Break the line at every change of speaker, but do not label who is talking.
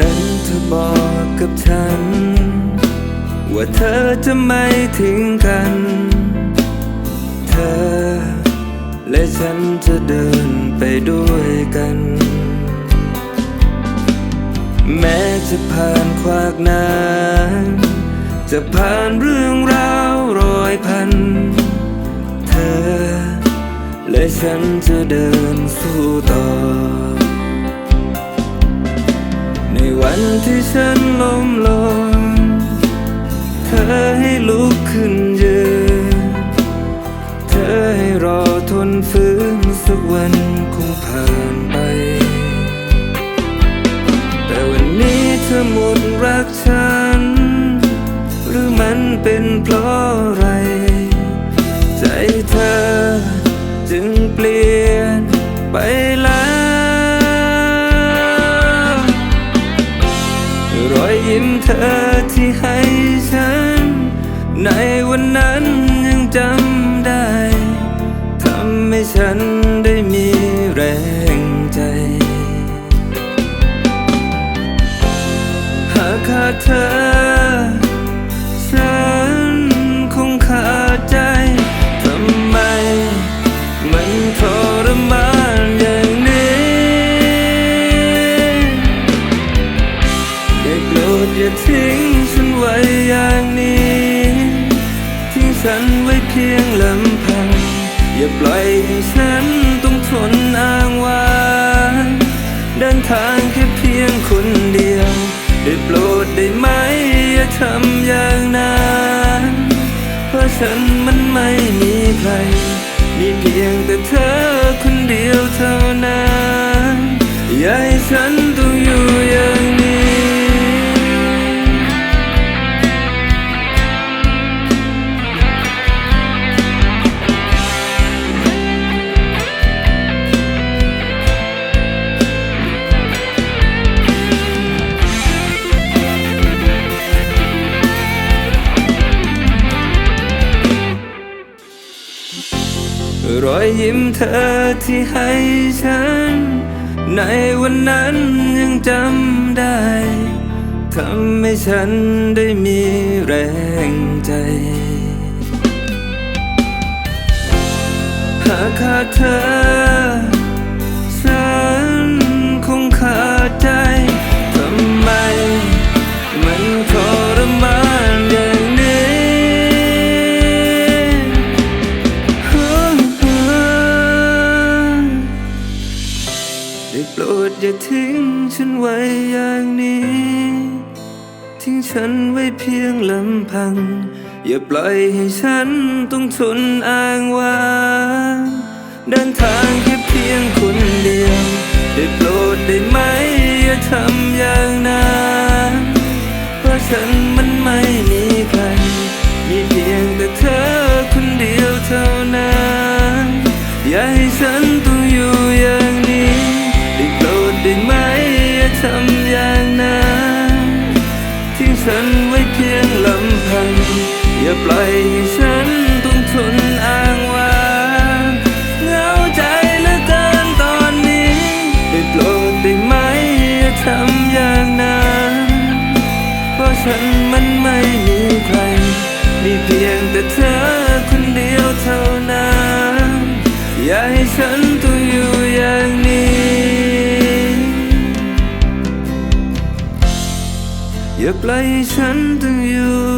นั้นเธอบอกกับฉัน ว่าเธอจะไม่ทิ้งกัน เธอ และฉันจะเดินไปด้วยกัน แม้จะผ่านขวากน้ำจะผ่านเรื่องราวร้อยพัน เธอ และฉันจะเดินสู้ต่อ วันที่ฉันล้มลง เธอให้ลุกขึ้นยืน เธอให้รอทนฟื้นสักวันคงผ่านไป แต่วันนี้เธอหมดรักฉัน หรือมันเป็นเพราะอะไร ใจเธอจึงเปลี่ยนไป เธอที่ให้ฉัน ในวันนั้นยังจำได้ ทำให้ฉันได้มีแรงใจ หากขาดเธอ ดอย่าทิ้งฉันไว้อย่างนี้ทิ้งฉันไว้เพียงลำพัง อย่าปล่อยให้ฉันต้องทนอ้างว้างเดินทางแค่เพียงคนเดียว ได้โปรดได้ไหมอย่าทำอย่างนั้นเพราะฉันมันไม่มีใคร มีเพียงแต่เธอคนเดียวเท่านั้นอย่าให้ฉัน รอยยิ้มเธอที่ให้ฉัน ในวันนั้นยังจำได้ทำให้ฉันได้มีแรงใจ หากขาดเธอ ได้โปรดอย่าทิ้งฉันไว้อย่างนี้ ทิ้งฉันไว้เพียงลำพัง อย่าปล่อยให้ฉันต้องทนอ้างว้างเดินทางแค่เพียงคนเดียว ได้โปรดได้ไหมอย่าทำอย่างนั้นเพราะฉันมัน ฉันไว้เพียงลำพัง อย่าปล่อยให้ฉันต้องทนอ้างว้างเหงาใจเหลือเกินตอนนี้ได้โปรดได้ไหมอย่าทำอย่างนั้นเพราะฉันมันไม่มีใคร มีเพียงแต่เธอคนเดียวเท่านั้น อย่าให้ฉัน อย่าป